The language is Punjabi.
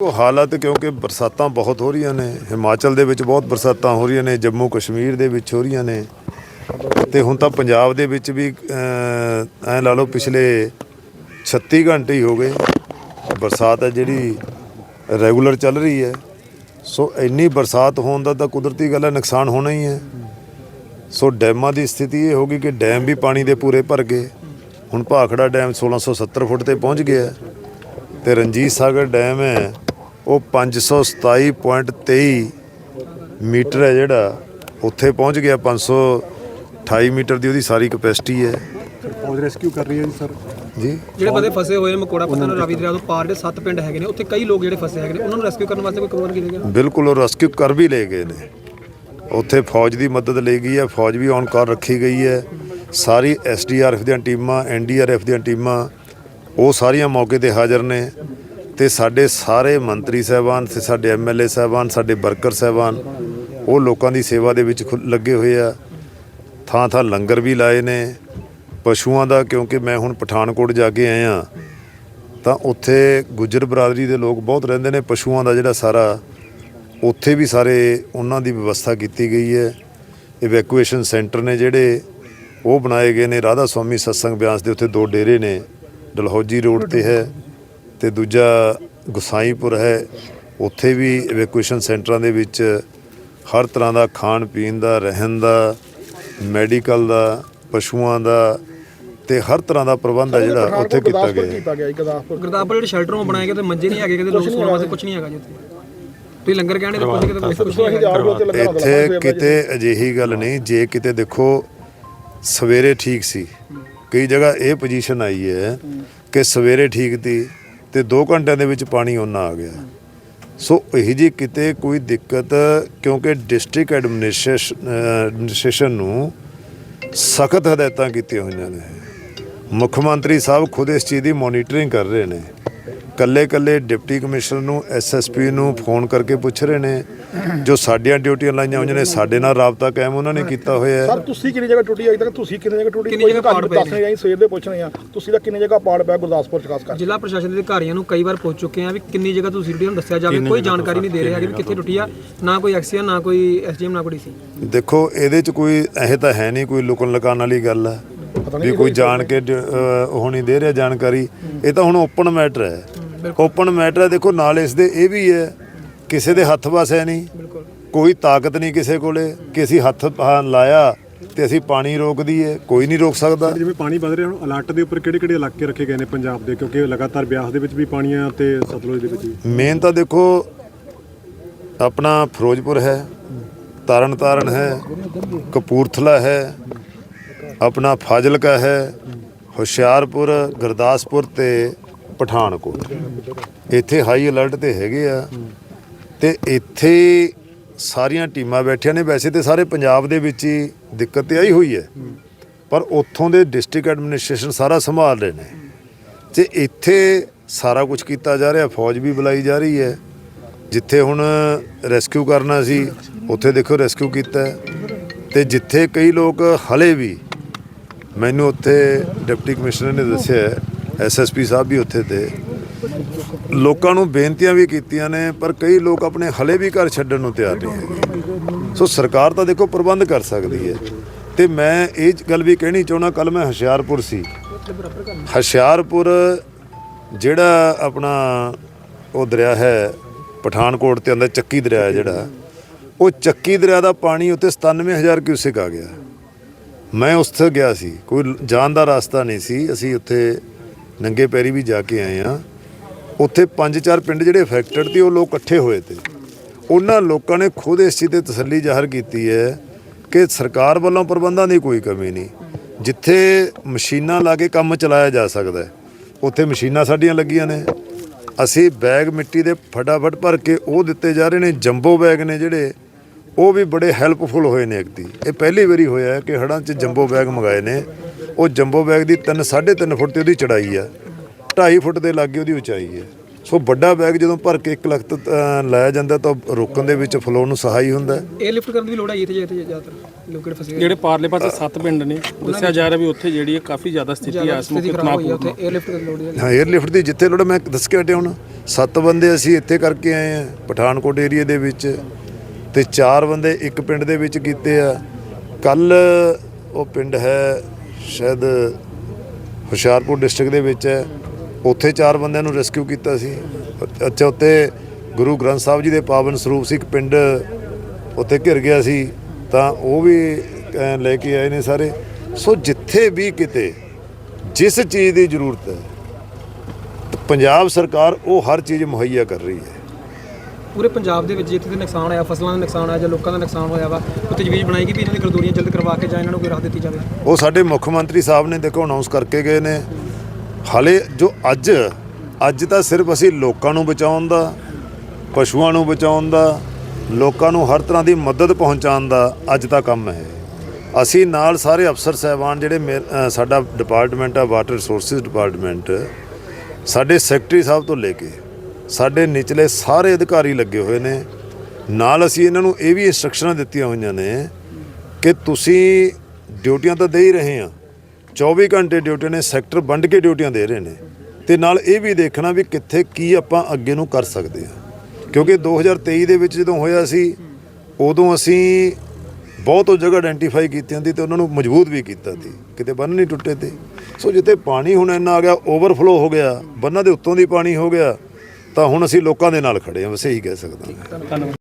ਉਹ ਹਾਲਤ ਕਿਉਂਕਿ ਬਰਸਾਤਾਂ ਬਹੁਤ ਹੋ ਰਹੀਆਂ ਨੇ ਹਿਮਾਚਲ ਦੇ ਵਿੱਚ ਬਹੁਤ ਬਰਸਾਤਾਂ ਹੋ ਰਹੀਆਂ ਨੇ ਜੰਮੂ ਕਸ਼ਮੀਰ ਦੇ ਵਿੱਚ ਹੋ ਰਹੀਆਂ ਨੇ ਤੇ ਹੁਣ ਤਾਂ ਪੰਜਾਬ ਦੇ ਵਿੱਚ ਵੀ ਅਹ, ਐਂ ਲਾ ਲਓ ਪਿਛਲੇ 36 ਘੰਟੇ ਹੀ ਹੋ ਗਏ ਬਰਸਾਤ ਹੈ ਜਿਹੜੀ ਰੈਗੂਲਰ ਚੱਲ ਰਹੀ ਹੈ। ਸੋ ਇੰਨੀ ਬਰਸਾਤ ਹੋਣ ਦਾ ਤਾਂ ਕੁਦਰਤੀ ਗੱਲ ਹੈ ਨੁਕਸਾਨ ਹੋਣਾ ਹੀ ਹੈ। ਸੋ ਡੈਮਾਂ ਦੀ ਸਥਿਤੀ ਇਹ ਹੋ ਗਈ ਕਿ ਡੈਮ ਵੀ ਪਾਣੀ ਦੇ ਪੂਰੇ ਭਰ ਗਏ। ਹੁਣ ਭਾਖੜਾ ਡੈਮ 1670 ਫੁੱਟ ਤੇ ਪਹੁੰਚ ਗਿਆ ਹੈ ਤੇ ਰਣਜੀਤ ਸਾਗਰ ਡੈਮ ਹੈ ਉਹ 527.23 ਮੀਟਰ ਹੈ ਜਿਹੜਾ ਉੱਥੇ ਪਹੁੰਚ ਗਿਆ 528 ਮੀਟਰ ਦੀ ਉਹਦੀ ਸਾਰੀ ਕਪੈਸਿਟੀ ਹੈ। ਫੌਜ ਰੈਸਕਿਊ ਕਰ ਰਹੀ ਹੈ ਜੀ ਸਰ। ਜੀ? ਜਿਹੜੇ ਬੰਦੇ ਫਸੇ ਹੋਏ ਨੇ ਮਕੋੜਾ ਪਤਾ ਨੂੰ ਰਾਵੀ ਦਰਿਆ ਤੋਂ ਪਾਰ ਦੇ ਸੱਤ ਪਿੰਡ ਹੈਗੇ ਨੇ ਉੱਥੇ ਕਈ ਲੋਕ ਜਿਹੜੇ ਫਸੇ ਹੈਗੇ ਨੇ ਉਹਨਾਂ ਨੂੰ ਰੈਸਕਿਊ ਕਰਨ ਵਾਸਤੇ ਕੋਈ ਪ੍ਰਬੰਧ ਕੀਤੇ ਨੇ? ਬਿਲਕੁਲ ਉਹ ਰੈਸਕਿਊ ਕਰ ਵੀ ਲਏ ਗਏ ਨੇ। ਉੱਥੇ ਫੌਜ ਦੀ ਮਦਦ ਲਈ ਗਈ ਹੈ ਫੌਜ ਵੀ ਔਨ ਕਰ ਰੱਖੀ ਗਈ ਹੈ। ਸਾਰੀ ਐਸਡੀਆਰਐਫ ਦੀਆਂ ਟੀਮਾਂ ਐਨਡੀਆਰਐਫ ਦੀਆਂ ਟੀਮਾਂ ਉਹ ਸਾਰੀਆਂ ਮੌਕੇ ਤੇ ਹਾਜ਼ਰ ਨੇ। ਤੇ ਸਾਡੇ ਸਾਰੇ ਮੰਤਰੀ ਸਾਹਿਬਾਨ ਤੇ ਸਾਡੇ ਐਮਐਲਏ ਸਾਹਿਬਾਨ, ਸਾਡੇ ਵਰਕਰ ਸਾਹਿਬਾਨ, ਉਹ ਲੋਕਾਂ ਦੀ ਸੇਵਾ ਦੇ ਵਿੱਚ ਖੁ- ਲੱਗੇ ਹੋਏ ਆ। ਥਾਂ ਥਾਂ ਲੰਗਰ ਵੀ ਲਾਏ ਨੇ। ਪਸ਼ੂਆਂ ਦਾ, ਕਿਉਂਕਿ ਮੈਂ ਹੁਣ ਪਠਾਨਕੋਟ ਜਾ ਕੇ ਆਇਆ ਤਾਂ ਉੱਥੇ ਗੁੱਜਰ ਬਰਾਦਰੀ ਦੇ ਲੋਕ ਬਹੁਤ ਰਹਿੰਦੇ ਨੇ। ਪਸ਼ੂਆਂ ਦਾ ਜਿਹੜਾ ਸਾਰਾ, ਉੱਥੇ ਵੀ ਸਾਰੇ ਉਹਨਾਂ ਦੀ ਵਿਵਸਥਾ ਕੀਤੀ ਗਈ ਹੈ। ਇਵੈਕੂਏਸ਼ਨ ਸੈਂਟਰ ਨੇ ਜਿਹੜੇ, ਉਹ ਬਣਾਏ ਗਏ ਨੇ। ਰਾਧਾ ਸਵਾਮੀ ਸਤਸੰਗ ਬਿਆਸ ਦੇ ਉੱਥੇ ਦੋ ਡੇਰੇ ਨੇ। ਡਲਹੌਜੀ ਰੋਡ ਤੇ ਹੈ। ਤੇ ਦੂਜਾ ਗੁਸਾਈਪੁਰ ਹੈ। ਉੱਥੇ ਵੀ ਇਵੈਕੂਏਸ਼ਨ ਸੈਂਟਰਾਂ ਦੇ ਵਿੱਚ ਹਰ ਤਰ੍ਹਾਂ ਦਾ ਖਾਣ ਪੀਣ ਦਾ ਰਹਿਣ ਦਾ ਮੈਡੀਕਲ ਦਾ ਪਸ਼ੂਆਂ ਦਾ ਤੇ ਹਰ ਤਰ੍ਹਾਂ ਦਾ ਪ੍ਰਬੰਧ ਹੈ ਜਿਹੜਾ ਉੱਥੇ ਕੀਤਾ ਗਿਆ ਹੈ। ਕੀਤਾ ਗਿਆ ਜੀ? ਗੁਰਦਾਸਪੁਰ ਗੁਰਦਾਸਪੁਰ ਜਿਹੜੇ ਸ਼ੈਲਟਰ ਬਣਾਏ ਗਏ ਤੇ ਮੰਜੇ ਨਹੀਂ ਹੈਗੇ ਕਿਤੇ ਲੋਕ ਸੌਣ ਵਾਸਤੇ ਕੁਝ ਨਹੀਂ ਹੈਗਾ ਜੀ ਉੱਥੇ। ਤੁਸੀਂ ਲੰਗਰ ਕਹਿੰਦੇ ਤੇ ਕੁਝ ਕਿਤੇ ਕੁਝ ਨਹੀਂ ਹੈਗਾ। ਇੱਥੇ ਕਿਤੇ ਅਜਿਹੀ ਗੱਲ ਨਹੀਂ ਜੇ ਕਿਤੇ ਦੇਖੋ ਸਵੇਰੇ ਠੀਕ ਸੀ। ਕਈ ਜਗ੍ਹਾ ਇਹ ਪੋਜੀਸ਼ਨ ਆਈ ਹੈ ਕਿ ਸਵੇਰੇ ਠੀਕ ਤੀ ਤੇ 2 ਘੰਟਿਆਂ ਦੇ ਵਿੱਚ ਪਾਣੀ ਉਹਨਾਂ ਆ ਗਿਆ। ਸੋ ਇਹੀ ਜੀ ਕਿਤੇ ਕੋਈ ਦਿੱਕਤ, ਕਿਉਂਕਿ ਡਿਸਟ੍ਰਿਕਟ ਐਡਮਿਨਿਸਟ੍ਰੇਸ਼ਨ ਐਡਮਿਨਿਸਟ੍ਰੇਸ਼ਨ ਨੂੰ ਸਖਤ ਹਦਾਇਤਾਂ ਕੀਤੀਆਂ ਹੋਈਆਂ ਨੇ। ਮੁੱਖ ਮੰਤਰੀ ਸਾਹਿਬ ਖੁਦ ਇਸ ਚੀਜ਼ ਦੀ ਮੋਨੀਟਰਿੰਗ ਕਰ ਰਹੇ ਨੇ। ਕੱਲੇ ਕੱਲੇ ਡਿਪਟੀ ਕਮਿਸ਼ਨਰ ਨੂੰ ਐਸਐਸਪੀ ਨੂੰ ਫੋਨ ਕਰਕੇ ਪੁੱਛ ਰਹੇ ਨੇ। ਜੋ ਸਾਡੀਆਂ ਡਿਊਟੀਆਂ ਲਾਈਆਂ ਹੋਈਆਂ ਨੇ ਸਾਡੇ ਨਾਲ ਰਾਬਤਾ ਕਾਇਮ ਉਹਨਾਂ ਨੇ ਕੀਤਾ ਹੋਇਆ ਹੈ। ਸਰ ਤੁਸੀਂ ਕਿੰਨੀ ਜਗ੍ਹਾ ਟੁੱਟੀ ਅਜੇ ਤੱਕ ਤੁਸੀਂ ਕਿੰਨੀ ਜਗ੍ਹਾ ਟੁੱਟੀ ਕੋਈ ਤੁਹਾਨੂੰ ਦੱਸ ਨਹੀਂ ਆਈ ਸਵੇਰ ਦੇ ਪੁੱਛਣੇ ਆ ਤੁਸੀਂ ਤਾਂ ਕਿੰਨੀ ਜਗ੍ਹਾ ਪਾੜ ਪਿਆ ਗੁਰਦਾਸਪੁਰ ਚ ਖਾਸ ਕਰ ਜ਼ਿਲ੍ਹਾ ਪ੍ਰਸ਼ਾਸਨ ਦੇ ਅਧਿਕਾਰੀਆਂ ਨੂੰ ਕਈ ਵਾਰ ਪੁੱਛ ਚੁੱਕੇ ਆ ਵੀ ਕਿੰਨੀ ਜਗ੍ਹਾ ਤੁਸੀਂ ਟੁੱਟੀ ਨੂੰ ਦੱਸਿਆ ਜਾਵੇ। ਕੋਈ ਜਾਣਕਾਰੀ ਨਹੀਂ ਦੇ ਰਹੇ ਵੀ ਕਿੱਥੇ ਟੁੱਟੀ ਆ ਨਾ ਕੋਈ ਐਕਸੀਅਨ ਨਾ ਕੋਈ ਐਸਡੀਐਮ ਨਾ ਕੋਈ ਡੀਸੀ। ਦੇਖੋ ਇਹਦੇ ਚ ਕੋਈ ਇਹ ਤਾਂ ਹੈ ਨਹੀਂ ਕੋਈ ਲੁਕਣ ਲਗਾਉਣ ਵਾਲੀ ਗੱਲ। ਹੈ ਵੀ ਕੋਈ ਜਾਣ ਕੇ ਡ- ਅਹ ਉਹ ਨਹੀਂ ਦੇ ਰਿਹਾ ਜਾਣਕਾਰੀ। ਇਹ ਤਾਂ ਹੁਣ ਓਪਨ ਮੈਟਰ ਹੈ। ਓਪਨ ਮੈਟਰ ਹੈ ਦੇਖੋ ਨਾਲ ਇਸ ਦੇ ਇਹ ਵੀ ਹੈ ਕਿਸੇ ਦੇ ਹੱਥ ਵਸ ਹੈ ਨਹੀਂ। ਕੋਈ ਤਾਕਤ ਨਹੀਂ ਕਿਸੇ ਕੋਲੇ ਕਿ ਅਸੀਂ ਹੱਥ ਲਾਇਆ ਤੇ ਅਸੀਂ ਪਾਣੀ ਰੋਕ ਦਈਏ ਕੋਈ ਨਹੀਂ ਰੋਕ ਸਕਦਾ। ਜਿਵੇਂ ਪਾਣੀ ਵਧ ਰਿਹਾ ਹੁਣ ਅਲਰਟ ਦੇ ਉੱਪਰ ਕਿਹੜੇ ਕਿਹੜੇ ਇਲਾਕੇ ਰੱਖੇ ਗਏ ਨੇ ਪੰਜਾਬ ਦੇ? ਕਿਉਂਕਿ ਲਗਾਤਾਰ ਬਿਆਸ ਦੇ ਵਿੱਚ ਵੀ ਪਾਣੀ ਆ ਤੇ ਸਤਲੁਜ ਦੇ ਵਿੱਚ ਵੀ। ਮੇਨ ਤਾਂ ਦੇਖੋ ਆਪਣਾ ਫਿਰੋਜ਼ਪੁਰ ਹੈ ਤਰਨਤਾਰਨ ਹੈ ਕਪੂਰਥਲਾ ਹੈ ਆਪਣਾ ਫਾਜ਼ਿਲਕਾ ਹੈ ਹੁਸ਼ਿਆਰਪੁਰ ਗੁਰਦਾਸਪੁਰ ਤੇ ਪਠਾਨਕੋਟ। ਇੱਥੇ ਹਾਈ ਅਲਰਟ ਤੇ ਹੈਗੇ ਆ। ਤੇ ਇੱਥੇ ਸਾਰੀਆਂ ਟੀਮਾਂ ਬੈਠੀਆਂ ਨੇ। ਵੈਸੇ ਤੇ ਸਾਰੇ ਪੰਜਾਬ ਦੇ ਵਿੱਚ ਹੀ ਦਿੱਕਤ ਤੇ ਆਈ ਹੋਈ ਹੈ। ਪਰ ਉੱਥੋਂ ਦੇ ਡਿਸਟ੍ਰਿਕਟ ਐਡਮਿਨਿਸਟ੍ਰੇਸ਼ਨ ਸਾਰਾ ਸੰਭਾਲ ਰਹੇ ਨੇ। ਤੇ ਇੱਥੇ ਸਾਰਾ ਕੁਝ ਕੀਤਾ ਜਾ ਰਿਹਾ। ਫੌਜ ਵੀ ਬੁਲਾਈ ਜਾ ਰਹੀ ਹੈ। ਜਿੱਥੇ ਹੁਣ ਰੈਸਕਿਊ ਕਰਨਾ ਸੀ, ਉੱਥੇ ਦੇਖੋ ਰੈਸਕਿਊ ਕੀਤਾ ਹੈ। ਤੇ ਜਿੱਥੇ ਕਈ ਲੋਕ ਹਲੇ ਵੀ, ਮੈਨੂੰ ਉੱਥੇ ਡਿਪਟੀ ਕਮਿਸ਼ਨਰ ਨੇ ਦੱਸਿਆ ਐਸਐਸਪੀ ਸਾਹਿਬ ਵੀ ਉੱਥੇ ਤੇ। ਲੋਕਾਂ ਨੂੰ ਬੇਨਤੀਆਂ ਵੀ ਕੀਤੀਆਂ ਨੇ, ਪਰ ਕਈ ਲੋਕ ਆਪਣੇ ਹਲੇ ਵੀ ਘਰ ਛੱਡਣ ਨੂੰ ਤਿਆਰ ਨਹੀਂ ਹੈਗੇ। ਸੋ ਸਰਕਾਰ ਤਾਂ ਦੇਖੋ ਪ੍ਰਬੰਧ ਕਰ ਸਕਦੀ ਹੈ। ਤੇ ਮੈਂ ਇਹ ਗੱਲ ਵੀ ਕਹਿਣੀ ਚਾਹੁੰਦਾ ਕੱਲ ਮੈਂ ਹੁਸ਼ਿਆਰਪੁਰ ਸੀ। ਹੁਸ਼ਿਆਰਪੁਰ ਜਿਹੜਾ ਆਪਣਾ ਉਹ ਦਰਿਆ ਹੈ, ਪਠਾਨਕੋਟ ਤੇ ਆਉਂਦਾ ਚੱਕੀ ਦਰਿਆ ਜਿਹੜਾ, ਉਹ ਚੱਕੀ ਦਰਿਆ ਦਾ ਪਾਣੀ ਉੱਤੇ 97000 ਕਿਊਸਿਕ ਆ ਗਿਆ। ਮੈਂ ਉੱਥੇ ਗਿਆ ਸੀ, ਕੋਈ ਜਾਣ ਦਾ ਰਸਤਾ ਨਹੀਂ ਸੀ। ਅਸੀਂ ਉੱਥੇ ਨੰਗੇ ਪੈਰੀ ਵੀ ਜਾ ਕੇ ਆਏ ਆ। ਉੱਥੇ ਪੰਜ ਚਾਰ ਪਿੰਡ ਜਿਹੜੇ ਅਫੈਕਟਡ ਤੇ ਉਹ ਲੋਕ ਇਕੱਠੇ ਹੋਏ ਤੇ। ਉਹਨਾਂ ਲੋਕਾਂ ਨੇ ਖੁਦ ਇਸ ਚੀਜ਼ ਤੇ ਤਸੱਲੀ ਜ਼ਾਹਰ ਕੀਤੀ ਹੈ ਕਿ ਸਰਕਾਰ ਵੱਲੋਂ ਪ੍ਰਬੰਧਾਂ ਦੀ ਕੋਈ ਕਮੀ ਨਹੀਂ। ਜਿੱਥੇ ਮਸ਼ੀਨਾਂ ਲਾ ਕੇ ਕੰਮ ਚਲਾਇਆ ਜਾ ਸਕਦਾ ਹੈ, ਉੱਥੇ ਮਸ਼ੀਨਾਂ ਸਾਡੀਆਂ ਲੱਗੀਆਂ ਨੇ। ਅਸੀਂ ਬੈਗ ਮਿੱਟੀ ਦੇ ਫਟਾਫਟ ਭਰ ਕੇ ਉਹ ਦਿੱਤੇ ਜਾ ਰਹੇ ਨੇ, ਜੰਬੋ ਬੈਗ ਨੇ ਜਿਹੜੇ, ਉਹ ਵੀ ਬੜੇ ਹੈਲਪਫੁਲ ਹੋਏ ਨੇ ਇੱਕ ਦੀ। ਇਹ ਪਹਿਲੀ ਵਾਰੀ ਹੋਇਆ ਕਿ ਹੜਾਂ 'ਚ ਜੰਬੋ ਬੈਗ ਮੰਗਾਏ ਨੇ। ਉਹ ਜੰਬੋ ਬੈਗ ਦੀ 3 3.5 ਫੁੱਟ ਤੇ ਉਹਦੀ ਚੜਾਈ ਆ। 2.5 ਫੁੱਟ ਦੇ ਲਾਗੇ ਉਹਦੀ ਉਚਾਈ ਹੈ ਸੋ ਵੱਡਾ ਬੈਗ ਜਦੋਂ ਭਰ ਕੇ 1 ਲੱਖ ਲਾਇਆ ਜਾਂਦਾ ਤਾਂ ਰੋਕਣ ਦੇ ਵਿੱਚ ਫਲੋ ਨੂੰ ਸਹਾਈ ਹੁੰਦਾ ਇਹ ਲਿਫਟ ਕਰਨ ਦੀ ਲੋੜ ਹੈ ਇੱਥੇ ਜਿੱਥੇ ਜ਼ਿਆਦਾਤਰ ਲੋਕ ਫਸੇ ਜਿਹੜੇ ਪਾਰਲੇ ਪਾਸੇ ਸੱਤ ਪਿੰਡ ਨੇ ਦੱਸਿਆ ਜਾ ਰਿਹਾ ਵੀ ਉੱਥੇ ਜਿਹੜੀ ਹੈ ਕਾਫੀ ਜ਼ਿਆਦਾ ਸਥਿਤੀ ਆਸਮੁਖ ਇਤਨਾ ਪੂਰ ਉੱਥੇ 에ਅਰ ਲਿਫਟ ਦੀ ਲੋੜ ਹੈ ਹਾਂ 에ਅਰ ਲਿਫਟ ਦੀ ਜਿੱਥੇ ਲੋੜ ਮੈਂ ਦੱਸ ਕੇ ਹਟਿਆ ਹੁਣ। ਸੱਤ ਬੰਦੇ ਅਸੀਂ ਇੱਥੇ ਕਰਕੇ ਆਏ ਆ ਪਠਾਨਕੋਟ ਏਰੀਆ ਦੇ ਵਿੱਚ। ਤੇ ਚਾਰ ਬੰਦੇ ਇੱਕ ਪਿੰਡ ਦੇ ਵਿੱਚ ਕੀਤੇ ਆ। ਕੱਲ ਉਹ ਪਿੰਡ ਹੈ ਸ਼ਾਇਦ ਹੁਸ਼ਿਆਰਪੁਰ ਡਿਸਟ੍ਰਿਕਟ ਦੇ ਵਿੱਚ ਹੈ। ਉੱਥੇ ਚਾਰ ਬੰਦਿਆਂ ਨੂੰ ਰੈਸਕਿਊ ਕੀਤਾ ਸੀ। ਅੱਛਾ ਉੱਤੇ ਗੁਰੂ ਗ੍ਰੰਥ ਸਾਹਿਬ ਜੀ ਦੇ ਪਾਵਨ ਸਰੂਪ ਸੀ। ਇੱਕ ਪਿੰਡ ਉੱਥੇ ਘਿਰ ਗਿਆ ਸੀ। ਤਾਂ ਉਹ ਵੀ ਲੈ ਕੇ ਆਏ ਨੇ ਸਾਰੇ। ਸੋ ਜਿੱਥੇ ਵੀ ਕਿਤੇ, ਜਿਸ ਚੀਜ਼ ਦੀ ਜ਼ਰੂਰਤ ਹੈ, ਪੰਜਾਬ ਸਰਕਾਰ ਉਹ ਹਰ ਚੀਜ਼ ਮੁਹੱਈਆ ਕਰ ਰਹੀ ਹੈ। ਪੂਰੇ ਪੰਜਾਬ ਦੇ ਵਿੱਚ ਜਿੱਥੇ ਤੇ ਨੁਕਸਾਨ ਆਇਆ ਫਸਲਾਂ ਦਾ ਨੁਕਸਾਨ ਆਇਆ ਜਾਂ ਲੋਕਾਂ ਦਾ ਨੁਕਸਾਨ ਹੋਇਆ ਵਾ ਉੱਥੇ ਤਜਵੀਜ਼ ਬਣਾਏਗੀ ਵੀ ਇਹਨਾਂ ਦੀ ਗਰਦੌਰੀਆਂ ਜਲਦ ਕਰਵਾ ਕੇ ਜਾਂ ਇਹਨਾਂ ਨੂੰ ਕੋਈ ਰਾਹਤ ਦਿੱਤੀ ਜਾਵੇ? ਉਹ ਸਾਡੇ ਮੁੱਖ ਮੰਤਰੀ ਸਾਹਿਬ ਨੇ ਦੇਖੋ ਅਨਾਉਂਸ ਕਰਕੇ ਗਏ ਨੇ। ਹਾਲੇ ਜੋ ਅੱਜ ਅੱਜ ਤਾਂ ਸਿਰਫ ਅਸੀਂ ਲੋਕਾਂ ਨੂੰ ਬਚਾਉਣ ਦਾ, ਪਸ਼ੂਆਂ ਨੂੰ ਬਚਾਉਣ ਦਾ, ਲੋਕਾਂ ਨੂੰ ਹਰ ਤਰ੍ਹਾਂ ਦੀ ਮਦਦ ਪਹੁੰਚਾਉਣ ਦਾ ਅੱਜ ਦਾ ਕੰਮ ਹੈ। ਅਸੀਂ ਨਾਲ ਸਾਰੇ ਅਫਸਰ ਸਹਿਬਾਨ ਜਿਹੜੇ ਮੇ- ਸਾਡਾ ਡਿਪਾਰਟਮੈਂਟ ਆ ਵਾਟਰ ਰਿਸੋਰਸਿਸ ਡਿਪਾਰਟਮੈਂਟ ਸਾਡੇ ਸੈਕਟਰੀ ਸਾਹਿਬ ਤੋਂ ਲੈ ਕੇ ਸਾਡੇ ਨਿਚਲੇ ਸਾਰੇ ਅਧਿਕਾਰੀ ਲੱਗੇ ਹੋਏ ਨੇ। ਨਾਲ ਅਸੀਂ ਇਹਨਾਂ ਨੂੰ ਇਹ ਵੀ ਇੰਸਟਰਕਸ਼ਨਾਂ ਦਿੱਤੀਆਂ ਹੋਈਆਂ ਨੇ ਕਿ ਤੁਸੀਂ ਡਿਊਟੀਆਂ ਤਾਂ ਦੇ ਹੀ ਰਹੇ ਆ। 24 ਘੰਟੇ ਡਿਊਟੀ ਨੇ, ਸੈਕਟਰ ਵੰਡ ਕੇ ਡਿਊਟੀਆਂ ਦੇ ਰਹੇ ਨੇ। ਤੇ ਨਾਲ ਇਹ ਵੀ ਦੇਖਣਾ ਵੀ ਕਿੱਥੇ ਕੀ ਆਪਾਂ ਅੱਗੇ ਨੂੰ ਕਰ ਸਕਦੇ ਆ। ਕਿਉਂਕਿ 2023 ਦੇ ਵਿੱਚ ਜਦੋਂ ਹੋਇਆ ਸੀ, ਉਦੋਂ ਅਸੀਂ ਬਹੁਤ ਉਹ ਜਗ੍ਹਾ ਆਇਡੈਂਟੀਫਾਈ ਕੀਤੀਆਂ ਸੀ ਤੇ ਉਹਨਾਂ ਨੂੰ ਮਜ਼ਬੂਤ ਵੀ ਕੀਤਾ ਸੀ। ਕਿਤੇ ਬੰਨ ਨਹੀਂ ਟੁੱਟੇ ਤੇ। ਸੋ ਜਿੱਥੇ ਪਾਣੀ ਹੁਣ ਇੰਨਾ ਆ ਗਿਆ ਓਵਰਫਲੋ ਹੋ ਗਿਆ, ਬੰਨਾਂ ਦੇ ਉੱਤੋਂ ਦੀ ਪਾਣੀ ਹੋ ਗਿਆ ਤਾਂ ਹੁਣ ਅਸੀਂ ਲੋਕਾਂ ਦੇ ਨਾਲ ਖੜੇ ਹਾਂ ਬਸ ਇਹੀ ਕਹਿ ਸਕਦਾ। ਧੰਨਵਾਦ।